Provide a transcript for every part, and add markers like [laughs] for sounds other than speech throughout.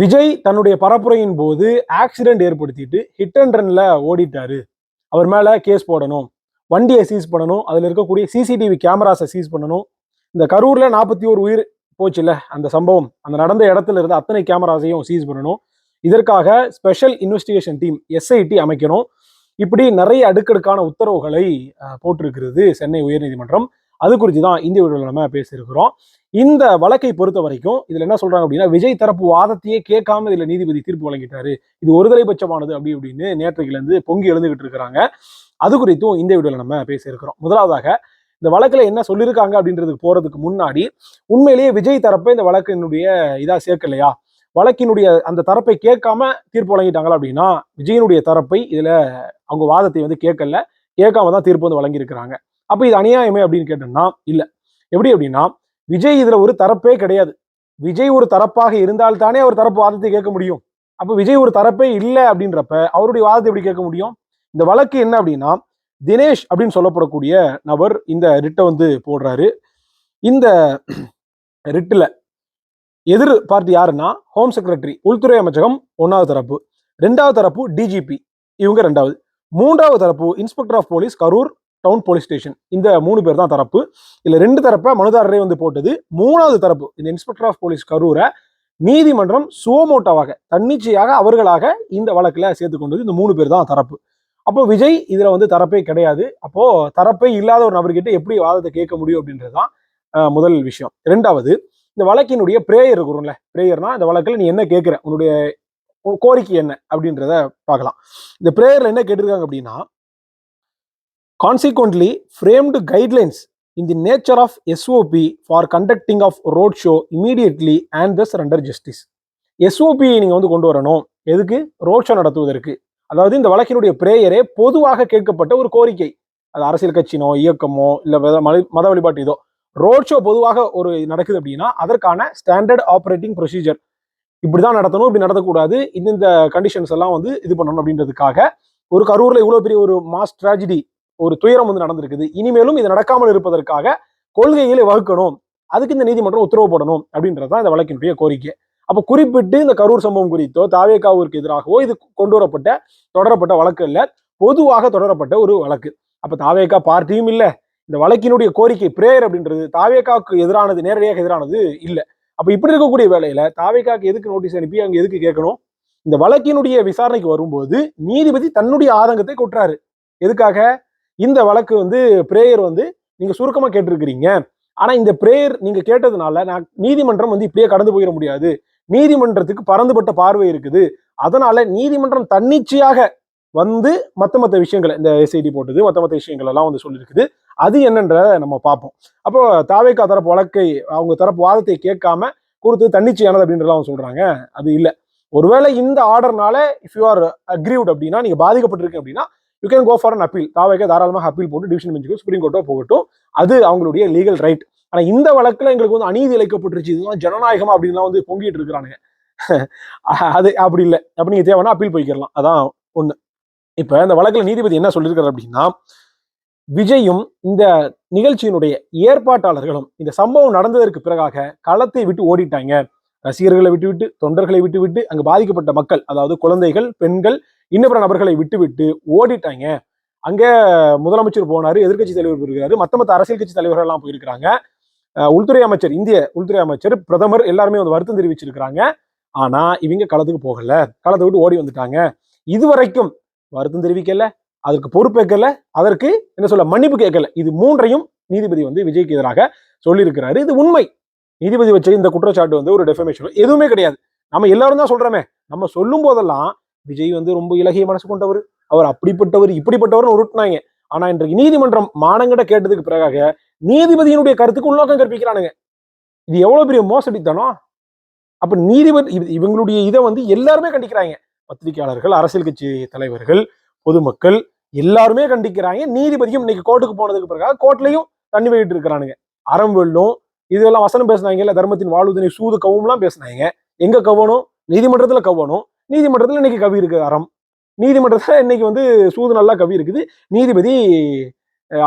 விஜய் தன்னுடைய பரப்புரையின் போது ஆக்சிடென்ட் ஏற்படுத்திட்டு ஹிட் அண்ட் ரன்ல ஓடிட்டாரு. அவர் மேல கேஸ் போடணும் வண்டியை சீஸ் பண்ணணும் அதுல இருக்கக்கூடிய சிசிடிவி கேமராஸை சீஸ் பண்ணணும். இந்த கரூர்ல நாற்பத்தி ஒரு உயிர் போச்சுல்ல அந்த சம்பவம். அந்த நடந்த இடத்துல இருந்து அத்தனை கேமராஸையும் சீஸ் பண்ணணும். இதற்காக ஸ்பெஷல் இன்வெஸ்டிகேஷன் டீம் எஸ்ஐடி அமைக்கணும். இப்படி நிறைய அடுக்கடுக்கான உத்தரவுகளை போட்டிருக்கிறது சென்னை உயர்நீதிமன்றம். அது குறித்து தான் இந்த வீடியோவில் நம்ம பேசியிருக்கிறோம். இந்த வழக்கை பொறுத்த வரைக்கும் இதுல என்ன சொல்றாங்க அப்படின்னா விஜய் தரப்பு வாதத்தையே கேட்காம இதுல நீதிபதி தீர்ப்பு வழங்கிட்டாரு. இது ஒருதலைபட்சமானது அப்படி அப்படின்னு நேற்றையில இருந்து பொங்கி எழுந்துகிட்டு இருக்கிறாங்க. அது குறித்தும் இந்த வீடியோல நம்ம பேசியிருக்கிறோம். முதலாவதாக இந்த வழக்குல என்ன சொல்லியிருக்காங்க அப்படின்றதுக்கு போறதுக்கு முன்னாடி உண்மையிலேயே விஜய் தரப்பை இந்த வழக்கினுடைய இதா சேர்க்கலையா? வழக்கினுடைய அந்த தரப்பை கேட்காம தீர்ப்பு வழங்கிட்டாங்களா அப்படின்னா விஜயனுடைய தரப்பை இதுல அவங்க வாதத்தை வந்து கேட்கல. கேட்காம தான் தீர்ப்பு வந்து வழங்கியிருக்கிறாங்க. அப்ப இது அநியாயமே அப்படின்னு கேட்டோம்னா இல்ல. எப்படி அப்படின்னா விஜய் இதுல ஒரு தரப்பே கிடையாது. விஜய் ஒரு தரப்பாக இருந்தால்தானே அவர் தரப்பு வாதத்தை கேட்க முடியும். அப்ப விஜய் ஒரு தரப்பே இல்லை அப்படின்றப்ப அவருடைய வாதத்தை எப்படி கேட்க முடியும்? இந்த வழக்கு என்ன அப்படின்னா தினேஷ் அப்படின்னு சொல்லப்படக்கூடிய நபர் இந்த ரிட்டை வந்து போடுறாரு. இந்த ரிட்டில் எதிர் பார்ட்டி யாருன்னா ஹோம் செக்ரட்டரி உள்துறை அமைச்சகம் ஒன்றாவது தரப்பு. ரெண்டாவது தரப்பு டிஜிபி இவங்க ரெண்டாவது. மூன்றாவது தரப்பு inspector of police Karur. Town police station. இந்த மூணு பேர் தான் தரப்பு. இல்லை ரெண்டு தரப்பை மனுதாரரே வந்து போட்டது. மூணாவது தரப்பு இந்த இன்ஸ்பெக்டர் ஆஃப் போலீஸ் கரூரை நீதிமன்றம் சுவமோட்டோவாக தன்னிச்சையாக அவர்களாக இந்த வழக்கில் சேர்த்து கொண்டது இந்த மூணு பேர் தான் தரப்பு. அப்போ விஜய் இதில் வந்து தரப்பே கிடையாது. அப்போது தரப்பே இல்லாத ஒரு நபர்கிட்ட எப்படி வாதத்தை கேட்க முடியும் அப்படின்றது தான் முதல் விஷயம். ரெண்டாவது இந்த வழக்கினுடைய பிரேயர் இருக்கும்ல பிரேயர்னா இந்த வழக்கில் நீ என்ன கேட்குற? உன்னுடைய கோரிக்கை என்ன? அப்படின்றத பார்க்கலாம். இந்த பிரேயரில் என்ன கேட்டிருக்காங்க அப்படின்னா consequently framed guidelines in the nature of SOP for conducting of road show immediately and the surrender justice எஸ்ஓபியை நீங்கள் வந்து கொண்டு வரணும். எதுக்கு? ரோட் ஷோ நடத்துவதற்கு. அதாவது இந்த வழக்கினுடைய பிரேயரே பொதுவாக கேட்கப்பட்ட ஒரு கோரிக்கை. அது அரசியல் கட்சினோ இயக்கமோ இல்லை மத- மத வழிபாட்டு இதோ. ரோட் ஷோ பொதுவாக ஒரு நடக்குது அப்படின்னா அதற்கான ஸ்டாண்டர்ட் ஆப்ரேட்டிங் ப்ரொசீஜர் இப்படி தான் நடத்தணும் இப்படி நடத்தக்கூடாது. இந்த கண்டிஷன்ஸ் எல்லாம் வந்து இது பண்ணணும் அப்படின்றதுக்காக ஒரு கரூரில் இவ்வளோ பெரிய ஒரு மாஸ் ட்ராஜடி ஒரு துயரம் வந்து நடந்திருக்குது. இனிமேலும் இது நடக்காமல் இருப்பதற்காக கொள்கைகளை வகுக்கணும். அதுக்கு இந்த நீதிமன்றம் உத்தரவு போடணும் அப்படின்றது தான் இந்த வழக்கினுடைய கோரிக்கை. அப்போ குறிப்பிட்டு இந்த கரூர் சம்பவம் குறித்தோ தாவேக்காவிற்கு எதிராகவோ இது கொண்டு வரப்பட்ட தொடரப்பட்ட வழக்கு இல்லை. பொதுவாக தொடரப்பட்ட ஒரு வழக்கு. அப்போ தாவேக்கா பார்ட்டியும் இல்லை. இந்த வழக்கினுடைய கோரிக்கை பிரேயர் அப்படின்றது தாவேகாவுக்கு எதிரானது நேரடியாக எதிரானது இல்லை. அப்போ இப்படி இருக்கக்கூடிய வேலையில தாவேக்காக்கு எதுக்கு நோட்டீஸ் அனுப்பி அங்கே எதுக்கு கேட்கணும்? இந்த வழக்கினுடைய விசாரணைக்கு வரும்போது நீதிபதி தன்னுடைய ஆதங்கத்தை கொட்டுறாரு. எதுக்காக? இந்த வழக்கு வந்து பிரேயர் வந்து நீங்க சுருக்கமா கேட்டிருக்கிறீங்க. ஆனா இந்த பிரேயர் நீங்க கேட்டதுனால நான் நீதிமன்றம் வந்து இப்படியே கடந்து போயிட முடியாது. நீதிமன்றத்துக்கு பறந்துபட்ட பார்வை இருக்குது. அதனால நீதிமன்றம் தன்னிச்சையாக வந்து மத்த மத்த விஷயங்களை இந்த எஸ்ஐடி போட்டது மத்த மத்த விஷயங்கள் எல்லாம் வந்து சொல்லியிருக்குது அது என்னன்ற நம்ம பார்ப்போம். அப்போ தாவேக்கா தரப்பு வழக்கை அவங்க தரப்பு வாதத்தை கேட்காம கொடுத்து தன்னிச்சையானது அப்படின்றலாம் அவங்க சொல்றாங்க. அது இல்லை. ஒருவேளை இந்த ஆர்டர்னால இஃப் யூ ஆர் அக்ரீவ்ட் அப்படின்னா நீங்க பாதிக்கப்பட்டிருக்கு அப்படின்னா you can go for an appeal TVK தாராளமாக அப்பீல் போட்டு டிவிஷன் பெஞ்சுக்கோ சுப்ரீம் கோர்ட்டோ போகட்டும். அது அவங்களுடைய லீகல் ரைட் ஆனா இந்த வழக்குல எங்களுக்கு வந்து அநீதி இழைக்கப்பட்டுருச்சு. இதுதான் ஜனநாயகமா அப்படின்லாம் வந்து பொங்கிட்டு இருக்கிறானுங்க. [laughs] அது அப்படி இல்லை. அப்படி நீங்க தேவைன்னா அப்பீல் போய்க்கிடலாம். அதான் ஒண்ணு. இப்ப இந்த வழக்குல நீதிபதி என்ன சொல்லியிருக்காரு அப்படின்னா விஜயும் இந்த நிகழ்ச்சியினுடைய ஏற்பாட்டாளர்களும் இந்த சம்பவம் நடந்ததற்கு பிறகாக களத்தை விட்டு ஓடிட்டாங்க. ரசிகர்களை விட்டுவிட்டு தொண்டர்களை விட்டுவிட்டு அங்கு பாதிக்கப்பட்ட மக்கள் அதாவது குழந்தைகள் பெண்கள் இன்னபிற நபர்களை விட்டுவிட்டு ஓடிட்டாங்க. அங்கே முதலமைச்சர் போனாரு எதிர்க்கட்சி தலைவர் போயிருக்காரு மத்த மத்த அரசியல் கட்சி தலைவர்கள் எல்லாம் போயிருக்கிறாங்க. உள்துறை அமைச்சர் இந்திய உள்துறை அமைச்சர் பிரதமர் எல்லாருமே வந்து வருத்தம் தெரிவிச்சிருக்கிறாங்க. ஆனா இவங்க களத்துக்கு போகல. களத்தை விட்டு ஓடி வந்துட்டாங்க. இதுவரைக்கும் வருத்தம் தெரிவிக்கல அதற்கு பொறுப்பேற்கல அதற்கு என்ன சொல்ல மன்னிப்பு கேட்கல. இது மூன்றையும் நீதிபதி வந்து விஜய்க்கு எதிராக சொல்லியிருக்கிறாரு. இது உண்மை. நீதிபதி வச்ச இந்த குற்றச்சாட்டு வந்து ஒரு டெஃபமேஷன் எதுவுமே கிடையாது. நம்ம எல்லாரும் தான் சொல்றோமே. நம்ம சொல்லும் போதெல்லாம் விஜய் வந்து ரொம்ப இலகிய மனசு கொண்டவர். அவர் அப்படிப்பட்டவர் இப்படிப்பட்டவர்னு உருட்டினாங்க. ஆனா இன்றைக்கு நீதிமன்றம் மானங்கிட்ட கேட்டதுக்கு பிறகாக நீதிபதியினுடைய கருத்துக்கு உள்நோக்கம் கற்பிக்கிறானுங்க. இது எவ்வளவு பெரிய மோசடித்தனம்? அப்ப நீதிபதி இவங்களுடைய இதை வந்து எல்லாருமே கண்டிக்கிறாங்க. பத்திரிகையாளர்கள் அரசியல் கட்சி தலைவர்கள் பொதுமக்கள் எல்லாருமே கண்டிக்கிறாங்க. நீதிபதியும் இன்னைக்கு கோர்ட்டுக்கு போனதுக்கு பிறகு கோர்ட்லயும் தண்ணி போயிட்டு இருக்கிறானுங்க. அறம் வெள்ளும் இதெல்லாம் வசனம் பேசினாங்க இல்ல தர்மத்தின் வாழ்வுதனை சூது கவும்லாம் பேசுனாங்க. எங்க கவனும் நீதிமன்றத்துல கவனம் நீதிமன்றத்தில் இன்னைக்கு கவி இருக்கு அறம். நீதிமன்றத்தில் இன்னைக்கு வந்து சூது நல்லா கவி இருக்குது. நீதிபதி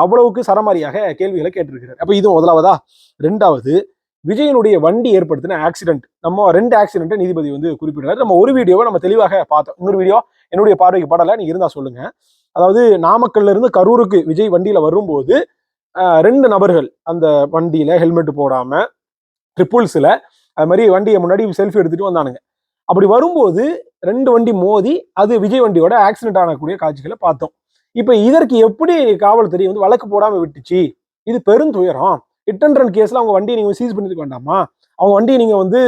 அவ்வளவுக்கு சரமாரியாக கேள்விகளை கேட்டிருக்கிறார். அப்போ இது முதலாவதா? ரெண்டாவது விஜயனுடைய வண்டி ஏற்படுத்தின ஆக்சிடென்ட் நம்ம ரெண்டு ஆக்சிடென்ட்டை நீதிபதி வந்து குறிப்பிடுறாரு. நம்ம ஒரு வீடியோவை நம்ம தெளிவாக பார்த்தோம். இன்னொரு வீடியோ என்னுடைய பார்வைக்கு படலை நீங்க இருந்தால் சொல்லுங்க. அதாவது நாமக்கல்ல இருந்து கரூருக்கு விஜய் வண்டியில் வரும்போது ரெண்டு நபர்கள் அந்த வண்டியில் ஹெல்மெட் போடாமல் ட்ரிப்புள்ஸில் அது மாதிரி வண்டியை முன்னாடி செல்ஃபி எடுத்துகிட்டு வந்தானுங்க. அப்படி வரும்போது ரெண்டு வண்டி மோதி அது விஜய் வண்டியோட ஆக்சிடென்ட் ஆனக்கூடிய காட்சிகளை பார்த்தோம். இப்போ இதற்கு எப்படி காவல்துறை வந்து வழக்கு போடாமல் விட்டுச்சு? இது பெருந்துயரம் ஹிட் அண்ட் ரன் கேஸில் அவங்க வண்டியை நீங்கள் சீஸ் பண்ணிருக்க வேண்டாமா? அவங்க வண்டியை நீங்கள் வந்து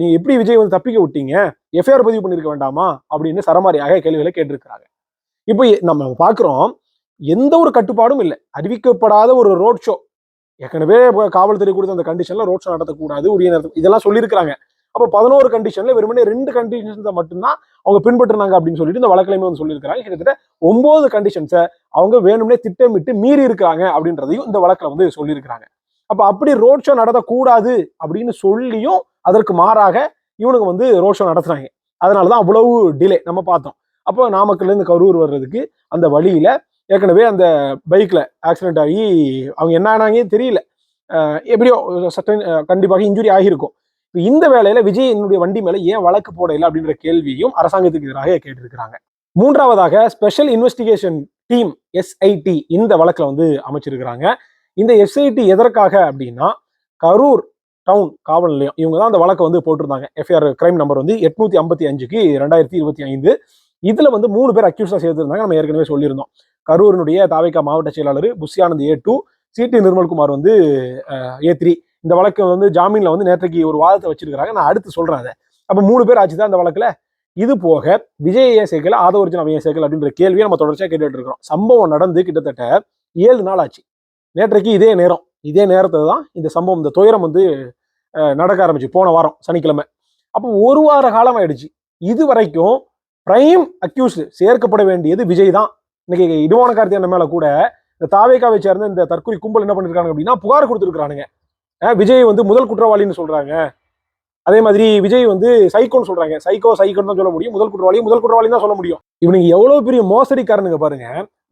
நீங்கள் எப்படி விஜய் வந்து தப்பிக்க விட்டீங்க? எஃப்ஐஆர் பதிவு பண்ணியிருக்க வேண்டாமா? அப்படின்னு சரமாரியாக கேள்விகளை கேட்டிருக்கிறாங்க. இப்போ நம்ம பார்க்குறோம் எந்த ஒரு கட்டுப்பாடும் இல்லை. அறிவிக்கப்படாத ஒரு ரோட் ஷோ ஏற்கனவே காவல்துறை கொடுத்த அந்த கண்டிஷனில் ரோட் ஷோ நடத்தக்கூடாது உரிய நேரத்தில் இதெல்லாம் சொல்லியிருக்கிறாங்க. அப்போ பதினோரு கண்டிஷன்ல வெறுமனே ரெண்டு கண்டிஷன்ஸை மட்டும்தான் அவங்க பின்பற்றினாங்க அப்படின்னு சொல்லிட்டு இந்த வழக்கிலையுமே வந்து சொல்லியிருக்கிறாங்க. கிட்டத்தட்ட ஒன்பது கண்டிஷன்ஸை அவங்க வேணும்னே திட்டமிட்டு மீறி இருக்காங்க அப்படின்றதையும் இந்த வழக்கில் வந்து சொல்லியிருக்கிறாங்க. அப்ப அப்படி ரோட் ஷோ நடத்தக்கூடாது அப்படின்னு சொல்லியும் அதற்கு மாறாக இவனுங்க வந்து ரோட் ஷோ நடத்துறாங்க. அதனாலதான் அவ்வளவு டிலே நம்ம பார்த்தோம். அப்போ நாமக்கல்ல இருந்து கரூர் வர்றதுக்கு அந்த வழியில ஏற்கனவே அந்த பைக்ல ஆக்சிடென்ட் ஆகி அவங்க என்ன ஆனாங்க தெரியல. எப்படியோ சட்டன் கண்டிப்பாக இன்ஜுரி ஆகியிருக்கும். இந்த வேலையில விஜய் என்னுடைய வண்டி மேல ஏன் வழக்கு போடல அப்படின்ற கேள்வியும் அரசாங்கத்துக்கு எதிராக கேட்டிருக்கிறாங்க. மூன்றாவதாக ஸ்பெஷல் இன்வெஸ்டிகேஷன் டீம் எஸ்ஐடி இந்த வழக்கில் வந்து அமைச்சிருக்கிறாங்க. இந்த எஸ்ஐடி எதற்காக அப்படின்னா கரூர் டவுன் காவல் நிலையம் இவங்க தான் அந்த வழக்கை வந்து போட்டிருந்தாங்க. எஃப்ஐஆர் கிரைம் நம்பர் வந்து எட்நூத்தி ஐம்பத்தி அஞ்சுக்கு ரெண்டாயிரத்தி இருபத்தி ஐந்து. இதுல வந்து மூணு பேர் அக்யூஸ்டா சேர்த்திருந்தாங்க நம்ம ஏற்கனவே சொல்லியிருந்தோம். கரூரினுடைய தாவைக்கா மாவட்ட செயலாளர் Bussy Anand A two CT Nirmalkumar வந்து ஏ த்ரீ இந்த வழக்கு வந்து ஜாமீன்ல வந்து நேற்றைக்கு ஒரு வாதத்தை வச்சிருக்கிறாங்க. நான் அடுத்து சொல்றேன் அதை. அப்ப மூணு பேர் ஆச்சு தான் அந்த வழக்குல. இது போக விஜய் ஏன் சேர்க்கல ஆதவர்ஜன் அவன் ஏன் சேர்க்கல அப்படின்ற கேள்வியை நம்ம தொடர்ச்சியா கேட்டுட்டு இருக்கிறோம். சம்பவம் நடந்து கிட்டத்தட்ட ஏழு நாள் ஆச்சு. நேற்றைக்கு இதே நேரம் இதே நேரத்துல தான் இந்த சம்பவம் இந்த துயரம் வந்து நடக்க ஆரம்பிச்சு. போன வாரம் சனிக்கிழமை. அப்போ ஒரு வார காலம் ஆயிடுச்சு. இது வரைக்கும் பிரைம் அக்யூஸ்டு சேர்க்கப்பட வேண்டியது விஜய் தான். இன்னைக்கு இடுவான கார்த்தியான மேல கூட இந்த தாவேக்காவை சேர்ந்த இந்த தற்கொலை கும்பல் என்ன பண்ணிருக்காங்க அப்படின்னா புகார் கொடுத்துருக்கானுங்க விஜய் வந்து முதல் குற்றவாளின்னு சொல்றாங்க. அதே மாதிரி விஜய் வந்து சைக்கோன்னு சொல்றாங்க. சைக்கோ சைக்கோன்னு தான் சொல்ல முடியும். முதல் குற்றவாளி முதல் குற்றவாளி தான் சொல்ல முடியும். இவனுக்கு எவ்வளவு பெரிய மோசடிக்காரனுங்க பாருங்க.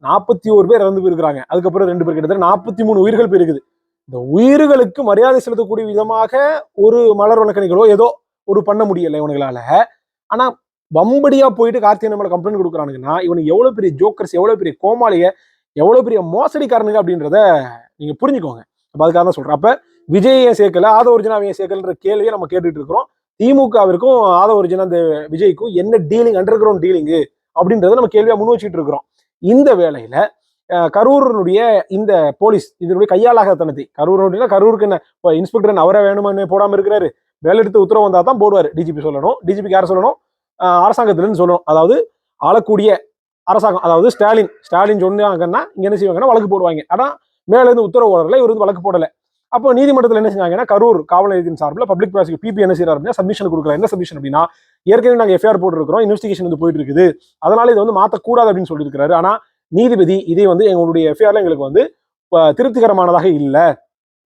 நாற்பத்தி ஒரு பேர் இறந்து போயிருக்கிறாங்க. அதுக்கப்புறம் ரெண்டு பேர் கிட்டத்தட்ட நாற்பத்தி மூணு உயிர்கள் போயிருக்குது இந்த உயிர்களுக்கு மரியாதை செலுத்தக்கூடிய விதமாக ஒரு மலர் வழக்கணிகளோ ஏதோ ஒரு பண்ண முடியலை இவனுங்களால. ஆனா வம்படியா போயிட்டு கார்த்திகை நம்மளை கம்ப்ளைண்ட் கொடுக்குறானுங்கன்னா இவனுக்கு எவ்வளவு பெரிய ஜோக்கர்ஸ் எவ்வளவு பெரிய கோமாளிக எவ்வளவு பெரிய மோசடிக்காரனுங்க அப்படின்றத நீங்க புரிஞ்சுக்கோங்க. அப்ப அதுக்காக தான் சொல்றேன். அப்ப விஜய் சேர்க்கல ஆதவ சேர்க்கலன்ற கேள்வியை நம்ம கேட்டுட்டு இருக்கிறோம். திமுகவிற்கும் ஆதவ அந்த விஜய்க்கும் என்ன டீலிங் அண்டர் கிரவுண்ட் டீலிங்கு அப்படின்றத நம்ம கேள்வியா முன் வச்சுட்டு இருக்கிறோம். இந்த வேளையில கரூரனுடைய இந்த போலீஸ் இதனுடைய கையாளாகத்தனத்தை கரூரனுடைய கரூருக்கு என்ன இப்போ இன்ஸ்பெக்டர் அவரே வேணுமே போடாம இருக்கிறாரு. வேலை எடுத்து உத்தரவு வந்தா தான் போடுவார். டிஜிபி சொல்லணும். டிஜிபிக்கு யார் சொல்லணும்? அஹ், அரசாங்கத்திலன்னு சொல்லணும். அதாவது ஆளக்கூடிய அரசாங்கம் அதாவது ஸ்டாலின். ஸ்டாலின் சொன்னாங்கன்னா இங்க என்ன செய்வாங்கன்னா வழக்கு போடுவாங்க. ஆனா மேல இருந்து உத்தரவு வரல இவர் வந்து வழக்கு போடலை. அப்போ நீதிமன்றத்தில் என்ன செஞ்சாங்கன்னா கரூர் காவல் நிலையத்தின் சார்பில் பப்ளிக் ப்ராசிக்யூட் பிபி என்ன செய்யறாரு அப்படின்னா சப்மிஷன் கொடுக்குறாரு என்ன சப்மிஷன் அப்படின்னா ஏற்கனவே நாங்கள் எஃப்ஐஆர் போட்டுருக்கிறோம் இன்வெஸ்டிகேஷன் வந்து போயிட்டு இருக்குது. அதனால இதை வந்து மாற்றக்கூடாது அப்படின்னு சொல்லியிருக்காரு ஆனால் நீதிபதி இதை வந்து எங்களுடைய எஃப்ஐஆர்ல எங்களுக்கு வந்து திருப்திகரமானதாக இல்லை.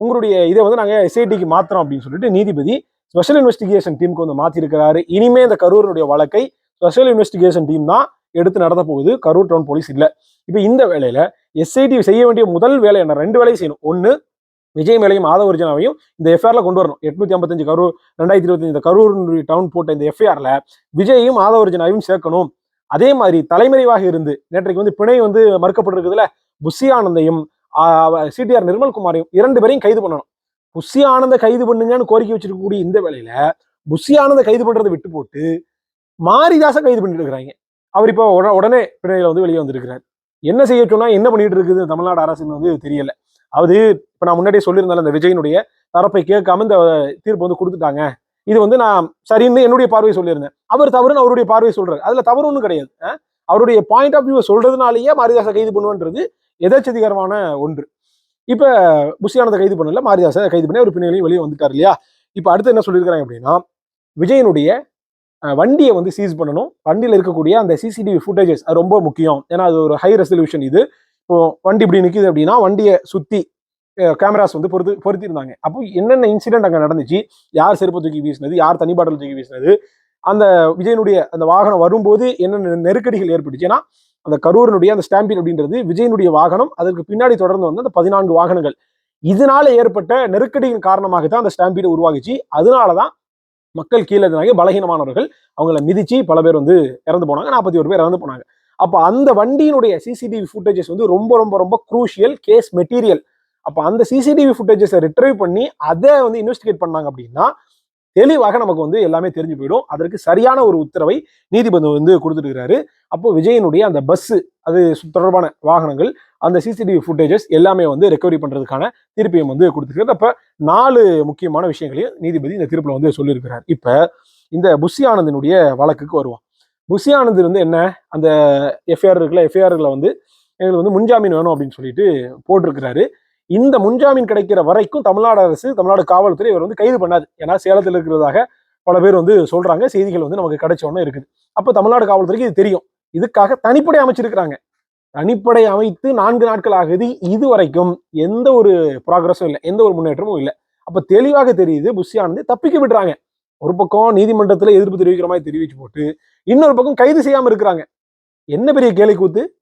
உங்களுடைய இதை வந்து நாங்கள் எஸ்ஐடிக்கு மாத்திரம் அப்படின்னு சொல்லிட்டு நீதிபதி ஸ்பெஷல் இன்வெஸ்டிகேஷன் டீமுக்கு வந்து மாற்றிருக்கிறாரு இனிமே இந்த கரூரினுடைய வழக்கை ஸ்பெஷல் இன்வெஸ்டிகேஷன் டீம் தான் எடுத்து நடத்த போகுது. கரூர் டவுன் போலீஸ் இல்லை. இப்போ இந்த வேலையில எஸ்ஐடி செய்ய வேண்டிய முதல் வேலை என்ன? ரெண்டு வேலையும் செய்யணும். ஒன்று விஜய் மேலையும் ஆதவ ஒரிஜினாவையும் இந்த எஃப்ஐஆர்ல கொண்டு வரணும். எட்நூத்தி ஐம்பத்தஞ்சு கரூர் ரெண்டாயிரத்தி இருபத்தஞ்சு இந்த கரூர் டவுன் போட்ட இந்த எஃப்ஐஆர்ல விஜயையும் ஆதவ ஒரிஜினாவையும் சேர்க்கணும். அதே மாதிரி தலைமறைவாக இருந்து நேற்றைக்கு வந்து பிணை வந்து மறுக்கப்பட்டிருக்குதுல புஷி ஆனந்தையும் சிடிஆர் நிர்மல்குமாரையும் இரண்டு பேரையும் கைது பண்ணணும். புஷி ஆனந்த கைது பண்ணுங்கன்னு கோரிக்கை வச்சிருக்கக்கூடிய இந்த வேலையில புஷி ஆனந்த கைது பண்றதை விட்டு போட்டு மாரிதாச கைது பண்ணிட்டு இருக்கிறாங்க. அவர் இப்போ உடனே பிணையில வந்து வெளியே வந்திருக்கிறார். என்ன செய்ய சொன்னா என்ன பண்ணிட்டு இருக்குது? தமிழ்நாடு அரசுன்னு வந்து தெரியல. அது இப்போ நான் முன்னாடியே சொல்லியிருந்தால அந்த விஜயனுடைய தரப்பை கேட்காம இந்த தீர்ப்பு வந்து கொடுத்துட்டாங்க. இது வந்து நான் சரின்னு என்னுடைய பார்வையை சொல்லியிருந்தேன். அவர் தவறுன்னு அவருடைய பார்வையை சொல்றாரு. அதுல தவறு ஒன்றும் கிடையாது. அவருடைய பாயிண்ட் ஆஃப் வியூ சொல்றதுனாலேயே மாரிதாசை கைது பண்ணுவன்றது எதாச்சதிகரமான ஒன்று. இப்போ புஷியானதை கைது பண்ணல மாரிதாசை கைது பண்ணி அவர் பின்னாலையும் வெளியே வந்துட்டார் இல்லையா? இப்போ அடுத்து என்ன சொல்லியிருக்கிறாங்க அப்படின்னா விஜயனுடைய வண்டியை வந்து சீஸ் பண்ணணும். வண்டியில் இருக்கக்கூடிய அந்த சிசிடிவி ஃபுட்டேஜஸ் அது ரொம்ப முக்கியம். ஏன்னா அது ஒரு ஹை ரெசல்யூஷன் இது. இப்போ வண்டி இப்படி நிற்குது அப்படின்னா வண்டியை சுற்றி கேமராஸ் வந்து பொறுத்து பொருத்திருந்தாங்க அப்போ என்னென்ன இன்சிடென்ட் அங்கே நடந்துச்சு? யார் செருப்பு தூக்கி வீசினது? யார் தனி பாட்டில் தூக்கி வீசினது? அந்த விஜயனுடைய அந்த வாகனம் வரும்போது என்னென்ன நெருக்கடிகள் ஏற்பட்டுச்சு? ஏன்னா அந்த கரூரினுடைய அந்த ஸ்டாம்பிங் அப்படின்றது விஜயனுடைய வாகனம் அதற்கு பின்னாடி தொடர்ந்து வந்து அந்த பதினான்கு வாகனங்கள். இதனால ஏற்பட்ட நெருக்கடியின் காரணமாக தான் அந்த ஸ்டாம்பீடு உருவாகிச்சு. அதனாலதான் மக்கள் கீழே இருந்தாங்க பலகீனமானவர்கள் அவங்கள மிதிச்சு பல பேர் வந்து இறந்து போனாங்க. நாற்பத்தி ஒரு பேர் இறந்து போனாங்க. அப்போ அந்த வண்டியினுடைய சிசிடிவி ஃபுட்டேஜஸ் வந்து ரொம்ப ரொம்ப ரொம்ப குரூஷியல் கேஸ் மெட்டீரியல் அப்போ அந்த சிசிடிவி ஃபுட்டேஜஸை ரிட்ரைவ் பண்ணி அதை வந்து இன்வெஸ்டிகேட் பண்ணாங்க அப்படின்னா தெளிவாக நமக்கு வந்து எல்லாமே தெரிஞ்சு போயிடும். அதற்கு சரியான ஒரு உத்தரவை நீதிபதி வந்து கொடுத்துருக்கிறாரு. அப்போ விஜயனுடைய அந்த பஸ் அது தொடர்பான வாகனங்கள் அந்த சிசிடிவி ஃபுட்டேஜஸ் எல்லாமே வந்து ரெக்கவரி பண்ணுறதுக்கான தீர்ப்பையும் வந்து கொடுத்துருக்காரு அப்போ நாலு முக்கியமான விஷயங்களையும் நீதிபதி இந்த தீர்ப்பில் வந்து சொல்லியிருக்கிறார். இப்போ இந்த புஷி ஆனந்தினுடைய வழக்குக்கு வருவோம். புஷி ஆனந்த் வந்து என்ன அந்த எஃப்ஐஆர் இருக்குல்ல எஃப்ஐஆர்களை வந்து எங்களுக்கு வந்து முன்ஜாமீன் வேணும் அப்படின்னு சொல்லிட்டு போட்டிருக்கிறாரு. இந்த முன்ஜாமீன் கிடைக்கிற வரைக்கும் தமிழ்நாடு அரசு தமிழ்நாடு காவல்துறை இவர் வந்து கைது பண்ணாது. ஏன்னா சேலத்தில் இருக்கிறதாக பல பேர் வந்து சொல்றாங்க. செய்திகள் வந்து நமக்கு கிடைச்சவொன்னே இருக்குது. அப்போ தமிழ்நாடு காவல்துறைக்கு இது தெரியும். இதுக்காக தனிப்படை அமைச்சிருக்கிறாங்க. தனிப்படை அமைத்து நான்கு நாட்கள் ஆகுது இது வரைக்கும் எந்த ஒரு ப்ராக்ரஸும் இல்லை. எந்த ஒரு முன்னேற்றமும் இல்லை. அப்போ தெளிவாக தெரியுது புஷி ஆனந்த் தப்பிக்க விடுறாங்க. ஒரு பக்கம் நீதிமன்றத்தில் எதிர்ப்பு தெரிவிக்கிற மாதிரி தெரிவிச்சு போட்டு இன்னொரு பக்கம் கைது செய்யாமல் இருக்கிறாங்க. என்ன பெரிய கேலி கூத்து?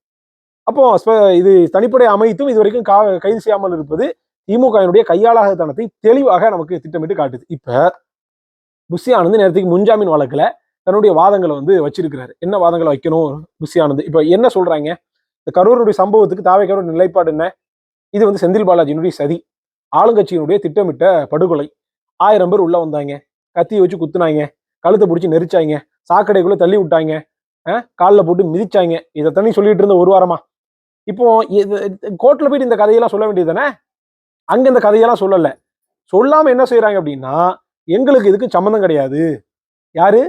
அப்போ இது தனிப்படை அமைத்தும் இது வரைக்கும் கா- கைது செய்யாமல் இருப்பது திமுகவினுடைய கையாளாகத்தனத்தை தெளிவாக நமக்கு திட்டமிட்டு காட்டுது. இப்போ புஷி ஆனந்த் நேரத்துக்கு முன்ஜாமீன் வழக்கில் தன்னுடைய வாதங்களை வந்து வச்சிருக்கிறாரு. என்ன வாதங்களை வைக்கணும் புஷி ஆனந்த்? இப்போ என்ன சொல்றாங்க? இந்த கரூருடைய சம்பவத்துக்கு தாவைக்கரோட நிலைப்பாடு என்ன? இது வந்து செந்தில் பாலாஜியினுடைய சதி. ஆளுங்கட்சியினுடைய திட்டமிட்ட படுகொலை. ஆயிரம் பேர் உள்ள வந்தாங்க. கத்தியை வச்சு குத்துனாங்க. கழுத்தை பிடிச்சி நெரிச்சாங்க. சாக்கடைக்குள்ளே தள்ளி விட்டாங்க. காலில் போட்டு மிதிச்சாங்க. இதை தண்ணி சொல்லிட்டு இருந்த ஒரு வாரமா. இப்போ கோர்ட்டில் போயிட்டு இந்த கதையெல்லாம் சொல்ல வேண்டியது தானே? அங்கே இந்த கதையெல்லாம் சொல்லலை. சொல்லாமல் என்ன செய்கிறாங்க அப்படின்னா எங்களுக்கு இதுக்கு சம்மந்தம் கிடையாது. யாரு?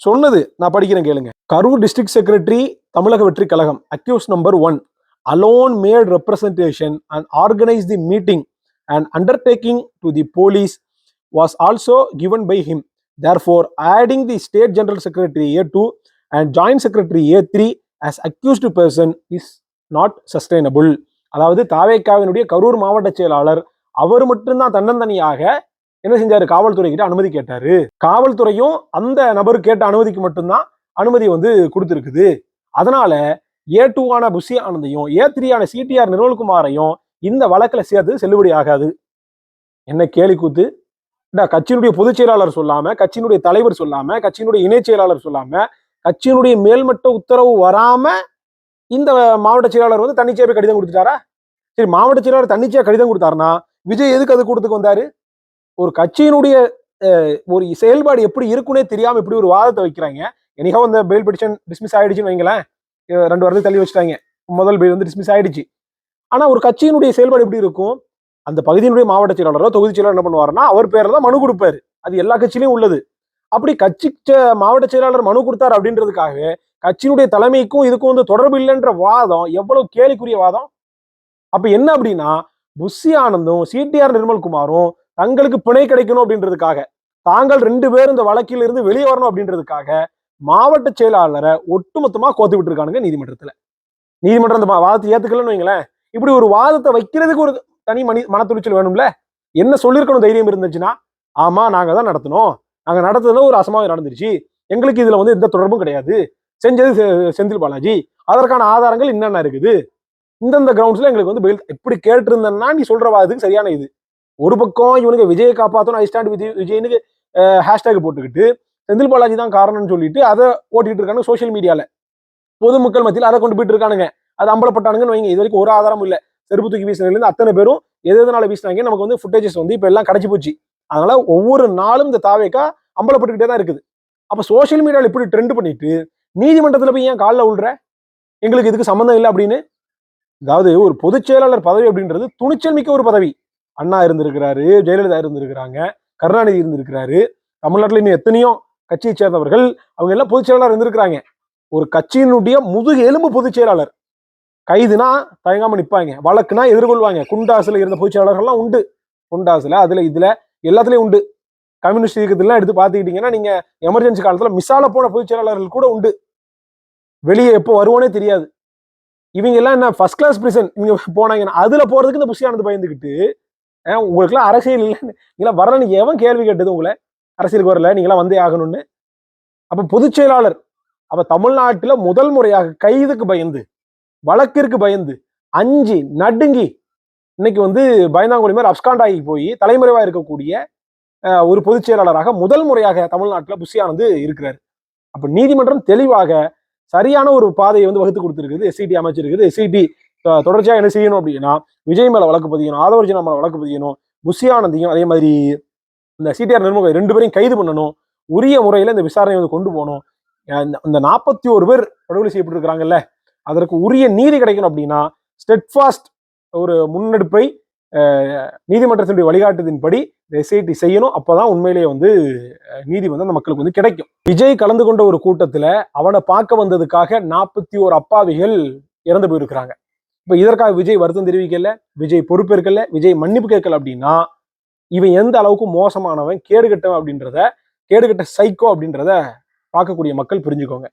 சொன்னது நான் படிக்கிறேன் கேளுங்க. Karur district secretary Tamizhaga Vetri Kazhagam accused number one alone made representation and organise the meeting and undertaking to the police was also given by him. Therefore, adding the State General Secretary A2 and Joint Secretary A3 as accused person is not sustainable. அதாவது தாவேக்காவினுடைய கரூர் மாவட்ட செயலாளர் அவர் மட்டும்தான் தன்னந்தனியாக என்ன செஞ்சாரு? காவல்துறை கிட்ட அனுமதி கேட்டாரு. காவல்துறையும் அந்த நபர் கேட்ட அனுமதிக்கு மட்டும்தான் அனுமதி வந்து கொடுத்துருக்குது. அதனால ஏ டூவான புஷி ஆனந்தையும் ஏ த்ரீயான சிடிஆர் நிர்மல்குமாரையும் இந்த வழக்கில் சேர்த்து செல்லுபடி ஆகாது என்ன கேலி கூத்து கட்சியினுடைய பொதுச் செயலாளர் சொல்லாம கட்சியினுடைய தலைவர் சொல்லாம கட்சியினுடைய இணைச் செயலாளர் சொல்லாம கட்சியினுடைய மேல்மட்ட உத்தரவு வராம இந்த மாவட்ட செயலாளர் வந்து தன்னிச்சையா போய் கடிதம் கொடுத்துட்டாரா? சரி மாவட்ட செயலாளர் தன்னிச்சையா கடிதம் கொடுத்தாருன்னா விஜய் எதுக்கு அது கொடுத்துக்கு வந்தாரு? ஒரு கட்சியினுடைய ஒரு செயல்பாடு எப்படி இருக்குன்னே தெரியாம இப்படி ஒரு வாதத்தை வைக்கிறாங்க. என்னைக்கோ அந்த பெயில் பெட்டிஷன் டிஸ்மிஸ் ஆயிடுச்சுன்னு வைங்களேன். ரெண்டு வாரத்துக்கு தள்ளி வச்சுட்டாங்க. முதல் பெயில் வந்து டிஸ்மிஸ் ஆயிடுச்சு. ஆனா ஒரு கட்சியினுடைய செயல்பாடு எப்படி இருக்கும்? அந்த பகுதியினுடைய மாவட்ட செயலாளரோ தொகுதி செயலாளர் என்ன பண்ணுவாருன்னா அவர் பேர்ல தான் மனு கொடுப்பாரு. அது எல்லா கட்சியிலையும் உள்ளது. அப்படி கட்சி மாவட்ட செயலாளர் மனு கொடுத்தாரு அப்படின்றதுக்காக கட்சியினுடைய தலைமைக்கும் இதுக்கும் வந்து தொடர்பு இல்லைன்ற வாதம் எவ்வளவு கேலிக்குரிய வாதம்? அப்ப என்ன அப்படின்னா புஷி ஆனந்தும் சிடிஆர் நிர்மல்குமாரும் தங்களுக்கு பிணை கிடைக்கணும் அப்படின்றதுக்காக தாங்கள் ரெண்டு பேரும் இந்த வழக்கில் இருந்து வெளியே வரணும் அப்படின்றதுக்காக மாவட்ட செயலாளரை ஒட்டுமொத்தமா கோத்து விட்டுருக்கானுங்க நீதிமன்றத்துல. நீதிமன்றம் அந்த வாதத்தை ஏத்துக்கலன்னு வைங்களேன். இப்படி ஒரு வாதத்தை வைக்கிறதுக்கு ஒரு தனி மனி மனத்துணிச்சல் வேணும்ல? என்ன சொல்லியிருக்கணும் தைரியம் இருந்துச்சுன்னா ஆமா நாங்க தான் நடத்தினோம் நாங்க நடத்துனதுல ஒரு அசம்பாவிதம் நடந்துருச்சு. எங்களுக்கு இதுல வந்து எந்த தொடர்பும் கிடையாது. செஞ்சது செ- செந்தில் பாலாஜி. அதற்கான ஆதாரங்கள் என்னென்ன இருக்குது? இந்தந்த கிரவுண்ட்ஸ்ல எங்களுக்கு வந்து பெயில் இப்படி கேட்டிருந்தேன்னா நீ சொல்ற வாதத்துக்கு சரியான இது. ஒரு பக்கம் இவனுக்கு விஜயை காப்பாத்தணும் ஐ ஸ்டாண்ட் விஜய் விஜய்னுக்கு ஹேஷ்டேக் போட்டுக்கிட்டு செந்தில் பாலாஜி தான் காரணம்னு சொல்லிட்டு அதை ஓட்டிட்டு இருக்கானுங்க சோஷியல் மீடியால பொதுமக்கள் மத்தியில் அதை கொண்டு போயிட்டு இருக்கானுங்க. அது அம்பலப்பட்டானுங்கன்னு வைங்க. இது வரைக்கும் ஒரு ஆதாரமும் இல்லை. செருப்பு தூக்கி வீசினதுலேருந்து அத்தனை பேரும் எது எதனால வீசினாங்க? நமக்கு வந்து ஃபுட்டேஜஸ் வந்து இப்போ எல்லாம் கிடச்சி போச்சு. அதனால ஒவ்வொரு நாளும் இந்த தாவேக்கா அம்பலப்பட்டுக்கிட்டே தான் இருக்குது. அப்போ சோஷியல் மீடியாவில் இப்படி ட்ரெண்ட் பண்ணிட்டு நீதிமன்றத்தில் போய் ஏன் காலில் விழுற எங்களுக்கு இதுக்கு சம்மந்தம் இல்லை அப்படின்னு? அதாவது ஒரு பொதுச் செயலாளர் பதவி அப்படின்றது துணிச்சல் மிக்க ஒரு பதவி. அண்ணா இருந்திருக்கிறாரு ஜெயலலிதா இருந்திருக்கிறாங்க கருணாநிதி இருந்திருக்கிறாரு தமிழ்நாட்டில் இன்னும் எத்தனையோ கட்சியை சேர்ந்தவர்கள் அவங்க எல்லாம் பொதுச் செயலாளர் இருந்திருக்கிறாங்க. ஒரு கட்சியினுடைய முதுகு எலும்பு பொதுச் செயலாளர். கைதுனா தயங்காம நிப்பாங்க. வழக்குனா எதிர்கொள்வாங்க. குண்டாசுல இருந்த பொதுச்செயலாளர்கள்லாம் உண்டு. குண்டாசுல அதுல இதுல எல்லாத்துலயும் உண்டு. கம்யூனிஸ்ட் இயக்கத்திலாம் எடுத்து பார்த்துக்கிட்டீங்கன்னா நீங்க எமர்ஜென்சி காலத்துல மிசால போன பொதுச்செயலாளர்கள் கூட உண்டு. வெளியே எப்போ வருவோனே தெரியாது. இவங்க எல்லாம் என்ன ஃபர்ஸ்ட் கிளாஸ் பிரிசன் இவங்க போனாங்கன்னா அதுல போறதுக்கு இந்த புஷியானது பயந்துக்கிட்டு உங்களுக்குலாம் அரசியல் இல்லைன்னு நீங்களாம் வரலன்னு எவன் கேள்வி கேட்டது உங்களை? அரசியலுக்கு வரல நீங்களாம் வந்தே ஆகணும்னு. அப்ப பொதுச் செயலாளர் அப்ப தமிழ்நாட்டுல முதல் முறையாக கைதுக்கு பயந்து வழக்கிற்கு பயந்து அஞ்சு நடுங்கி இன்னைக்கு வந்து பயந்தாங்குடி மாதிரி அப்ஸ்காண்ட் ஆகி போய் தலைமுறைவாக இருக்கக்கூடிய ஒரு பொதுச் செயலாளராக முதல் முறையாக தமிழ்நாட்டில் புஷி இருக்கிறார். அப்போ அப்ப நீதிமன்றம் தெளிவாக சரியான ஒரு பாதையை வந்து வகுத்து கொடுத்துருக்குது. எஸ்ஐடி அமைச்சிருக்குது எஸ்ஐடி தொடர்ச்சியாக என்ன செய்யணும் அப்படின்னா விஜய் மேல வழக்கு பதியணும் ஆதவர்ஜனா மேல வழக்கு பதியணும் புஷியானந்தையும் அதே மாதிரி இந்த சிடிஆர் நிர்முக ரெண்டு பேரையும் கைது பண்ணணும் உரிய முறையில இந்த விசாரணையை வந்து கொண்டு போகணும். இந்த நாற்பத்தி ஒரு பேர் படுகொலை செய்யப்பட்டிருக்கிறாங்கல்ல அதற்கு உரிய நீதி கிடைக்கணும் அப்படின்னா ஸ்டெட்ஃபாஸ்ட் ஒரு முன்னெடுப்பை நீதிமன்றத்தினுடைய வழிகாட்டுதின்படி எஸ்ஐடி செய்யணும். அப்போதான் உண்மையிலேயே வந்து நீதி வந்து அந்த மக்களுக்கு வந்து கிடைக்கும். விஜய் கலந்து கொண்ட ஒரு கூட்டத்தில் அவனை பார்க்க வந்ததுக்காக நாற்பத்தி ஓர் அப்பாவிகள் இறந்து போயிருக்கிறாங்க. இப்போ இதற்காக விஜய் வருத்தம் தெரிவிக்கல விஜய் பொறுப்பேற்கல விஜய் மன்னிப்பு கேட்கல அப்படின்னா இவன் எந்த அளவுக்கு மோசமானவன் கேடுகட்டவன் அப்படின்றத கேடுகட்ட சைக்கோ அப்படின்றத பார்க்கக்கூடிய மக்கள் புரிஞ்சுக்கோங்க.